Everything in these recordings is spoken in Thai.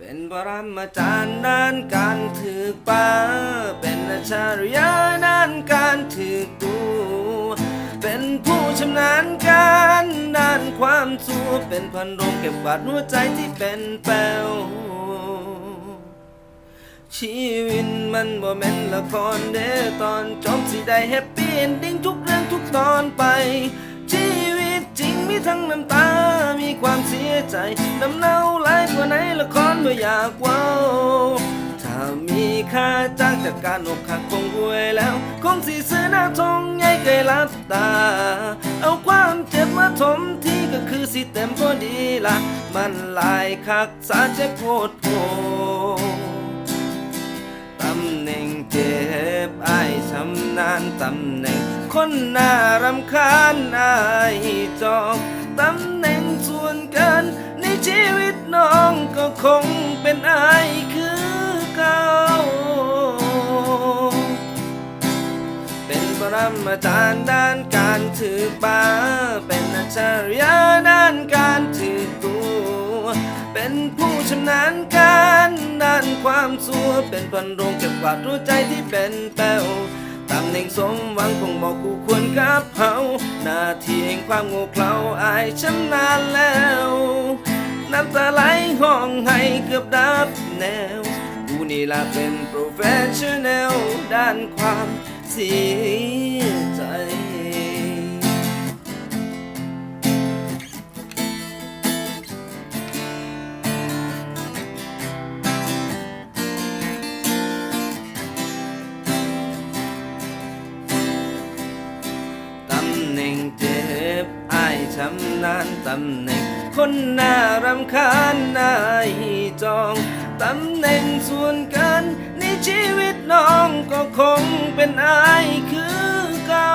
เป็นปรมาจารย์ด้านการถือป่าเป็นอาจารยะด้านการถือตูเป็นผู้ชำนาญการด้านความสู้เป็นพันโรงเก็บกวาดหัวใจที่เป็นแปลวชีวิตมันบ่แม่นละครเด้ตอนจบสิได้แฮปปี้เอนดิ้งทุกเรื่องทุกตอนไป ชีวิตจริงมีทั้งน้ำตา ความเสียใจน้ำเน่าไหลกว่าในละครบ่อยากว้าถ้ามีค่าจ้างจากการอกหักคงรวยแล้ว คงสิซื้อหน้าทองใหญ่ไกลรับตา เอาความเจ็บมาถมที่ก็คือสิเต็มพอดีละมันหลายคักสาเจ็บโพดโพตำแหน่งเจ็บไอ้ายชำนาญตำแหน่ง คนน่ารำคาญไอ้ายจอง ตำแหน่งส่วนกินในชีวิตน้องก็คงเป็นไอ้ายคือเก่าเป็นปรมาจารย์ด้านการถือป่าเป็นอัจฉริยะด้านการถือตัวเป็นผู้ชำนาญการด้านความสัวเป็นพันโรงเก็บกวาดหัวใจที่เป็นแป้ว ตำแหน่งสมหวังคงบอกกูควรกับเฮาหน้าที่แห่งความโง่เขลาอายชำนาญแล้ว น้ำตาไหลห้องให้เกือบดับแนว กูนี่ละเป็นโปรเฟชชั่นแนลด้านความเสีย ชำนาญตำแหน่ง คนน่ารำคาญนายจองตำแหน่งส่วนกินในชีวิตน้องก็คงเป็นไอ้ายคือเก่า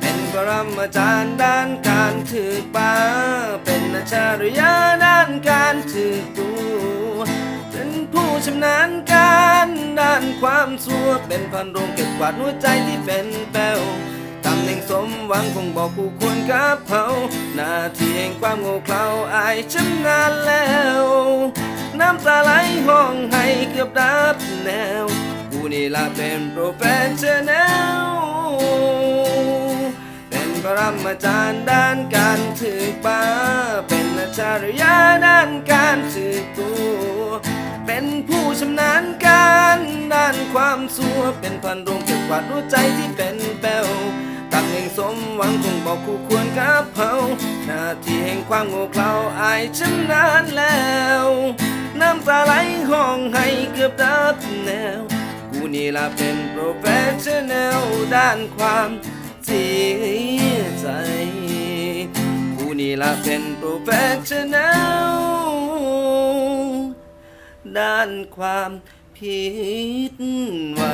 เป็นปรมาจารย์ด้านการถือป่าเป็นอาจารยะด้านการถือตัวเป็นผู้ชำนาญการด้านความสัวเป็นพันโรงเก็บกวาดหัวใจที่เป็นแป้ว แหน่งสมหวังคงบอกคู่ควรกับเขาหน้าที่แห่งความโง่เขลาอายชำนาญแล้ว น้ำตาไหลห้องให้เกือบดับแนว กูนี่ละเป็นโปรเฟชชั่นแนลเป็นปรมาจารย์ด้านการถือป่าเป็นอาจารยะด้านการถือตัวเป็นผู้ชำนาญการด้านความสัวเป็นพันโรงเก็บกวาดหัวใจที่เป็นแป้ว มหวังคงบอกคู่ควรกับเขาหน้าที่แห่งความโง่เขลาอายชำนาญแล้ว น้ำตาไหลห้องให้เกือบดับแนว กูนี่ละเป็นโปรเฟชชั่นแนลด้านความเสียใจ กูนี่ละเป็นโปรเฟชชั่นแนลด้านความผิดหวัง